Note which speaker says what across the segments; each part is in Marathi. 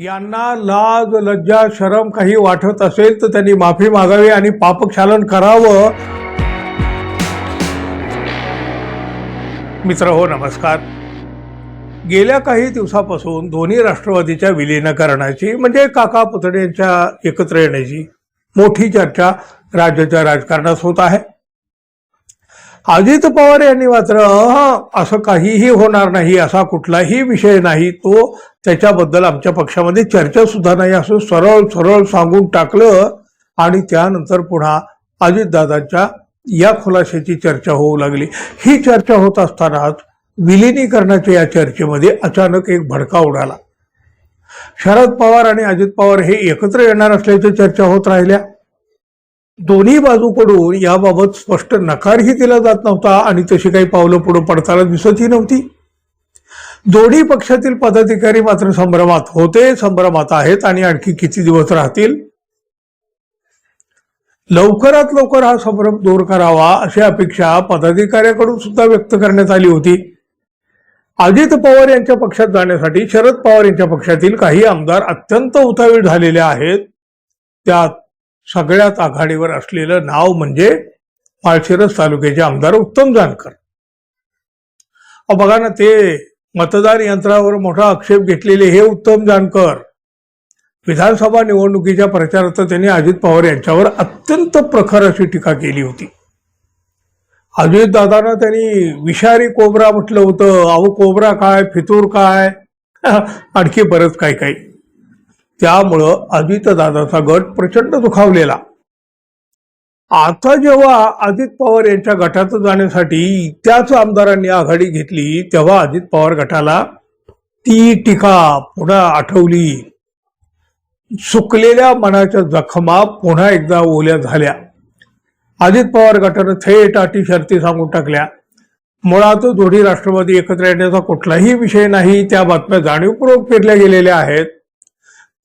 Speaker 1: यांना लाज लज्जा शरम काही वाटत असेल तर त्यांनी माफी मागावी आणि पापक्षालन करावं. मित्र हो नमस्कार. गेल्या काही दिवसापासून दोन्ही राष्ट्रवादीच्या विलीनीकरणाची म्हणजे काका पुतण्यांच्या एकत्र येण्याची मोठी चर्चा राज्याच्या राजकारणात होत आहे. अजित पवार यांनी मात्र असं काहीही होणार नाही असा कुठलाही विषय नाही. तो त्याच्याबद्दल आमच्या पक्षामध्ये चर्चा सुद्धा नाही. असं सरळ सरळ सांगून टाकलं आणि त्यानंतर पुन्हा अजितदादांच्या या खुलाशाची चर्चा होऊ लागली. ही चर्चा होत असतानाच विलिनीकरणाच्या या चर्चेमध्ये अचानक एक भडका उडाला. शरद पवार आणि अजित पवार हे एकत्र येणार असल्याच्या चर्चा होत राहिल्या. दोन्ही बाजूकडून याबाबत स्पष्ट नकारही दिला जात नव्हता आणि तशी काही पावलं पुढं पडताना दिसतही नव्हती. दोन्ही पक्षातील पदाधिकारी मात्र संभ्रमात होते संभ्रमात आहेत आणि आणखी किती दिवस राहतील? लवकरात लवकर हा संभ्रम दूर करावा अशी अपेक्षा पदाधिकाऱ्याकडून सुद्धा व्यक्त करण्यात आली होती. अजित पवार यांच्या पक्षात जाण्यासाठी शरद पवार यांच्या पक्षातील काही आमदार अत्यंत उतावीळ झालेले आहेत. त्यात सगळ्यात आघाडीवर असलेलं नाव म्हणजे माळशिरस तालुक्याचे आमदार उत्तम जानकर. अहो बघा ना ते मतदार यंत्रावर मोठा आक्षेप घेतलेले हे उत्तम जानकर. विधानसभा निवडणुकीच्या प्रचारात त्यांनी अजित पवार यांच्यावर अत्यंत प्रखर अशी टीका केली होती. अजित दादांना त्यांनी विषारी कोबरा म्हटलं होतं अहो कोबरा काय फितूर काय? आणखी बरंच काही काही. त्यामुळं अजितदादाचा गट प्रचंड दुखावलेला. आता जेव्हा अजित पवार यांच्या गटात जाण्यासाठी त्याच आमदारांनी आघाडी घेतली तेव्हा अजित पवार गटाला ती टीका पुन्हा आठवली. सुकलेल्या मनाच्या जखमा पुन्हा एकदा ओल्या झाल्या. अजित पवार गटानं थेट अटी शर्ती सांगून टाकल्या. मुळात दोन्ही राष्ट्रवादी एकत्र येण्याचा कुठलाही विषय नाही त्या बातम्या जाणीवपूर्वक फिरल्या गेलेल्या आहेत.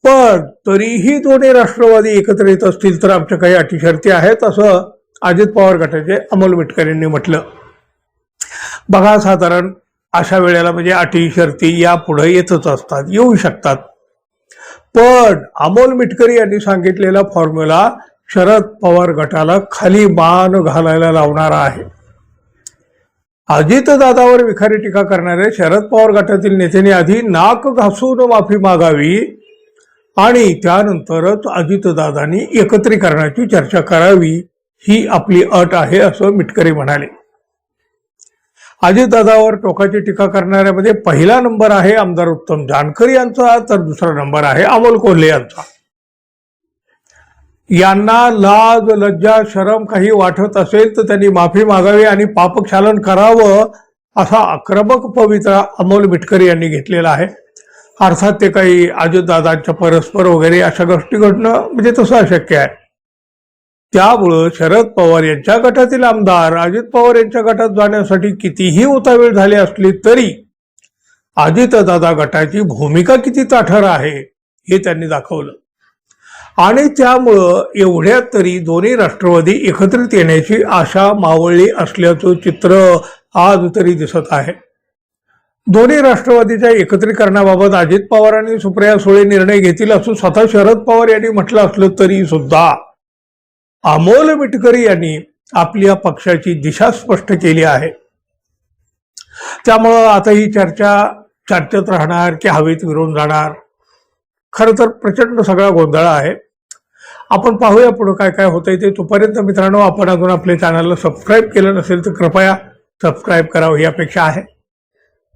Speaker 1: पण तरीही दोन्ही राष्ट्रवादी एकत्र येत असतील तर आमच्या काही अटी शर्ती आहेत असं अजित पवार गटाचे अमोल मिटकर यांनी म्हटलं. बघा साधारण अशा वेळेला म्हणजे अटी शर्ती या पुढे येतच असतात येऊ शकतात. पण अमोल मिटकरी यांनी सांगितलेला फॉर्म्युला शरद पवार गटाला खाली मान घालायला लावणारा आहे. अजितदादावर विखारी टीका करणारे शरद पवार गटातील नेत्यांनी आधी नाक घासून माफी मागावी आणि त्यानंतरच अजितदादांनी एकत्रीकरणाची चर्चा करावी ही आपली अट आहे असं मिटकरी म्हणाले. अजितदादावर टोकाची टीका करणाऱ्यामध्ये पहिला नंबर आहे आमदार उत्तम जानकर यांचा तर दुसरा नंबर आहे अमोल कोल्हे यांचा. यांना लाज लज्जा शरम काही वाटत असेल तर त्यांनी माफी मागावी आणि पापक्षालन करावं असा आक्रमक पवित्रा अमोल मिटकरी यांनी घेतलेला आहे. अर्थात ते काही अजितदादांच्या परस्पर वगैरे अशा गोष्टी घडणं म्हणजे तसं अशक्य आहे. त्यामुळं शरद पवार यांच्या गटातील आमदार अजित पवार यांच्या गटात जाण्यासाठी कितीही उतावीळ झाली असली तरी अजितदादा गटाची भूमिका किती ताठर आहे हे त्यांनी दाखवलं. आणि त्यामुळं एवढ्यात तरी दोन्ही राष्ट्रवादी एकत्रित येण्याची आशा मावळली असल्याचं चित्र आज तरी दिसत आहे. दोन्ही राष्ट्रवादीच्या एकत्रीकरणाबाबत अजित पवार आणि सुप्रिया सुळे निर्णय घेतील असं स्वतः शरद पवार यांनी म्हटलं असलं तरी सुद्धा अमोल मिटकरी यांनी आपल्या पक्षाची दिशा स्पष्ट केली आहे. त्यामुळं आता ही चर्चा चर्चेत राहणार की हवेत विरून जाणार. खरं तर प्रचंड सगळा गोंधळ आहे. आपण पाहूया पुढे काय काय होतंय ते. तोपर्यंत मित्रांनो आपण अजून आपल्या चॅनलला सबस्क्राईब केलं नसेल तर कृपया सबस्क्राईब करावं ही अपेक्षा आहे.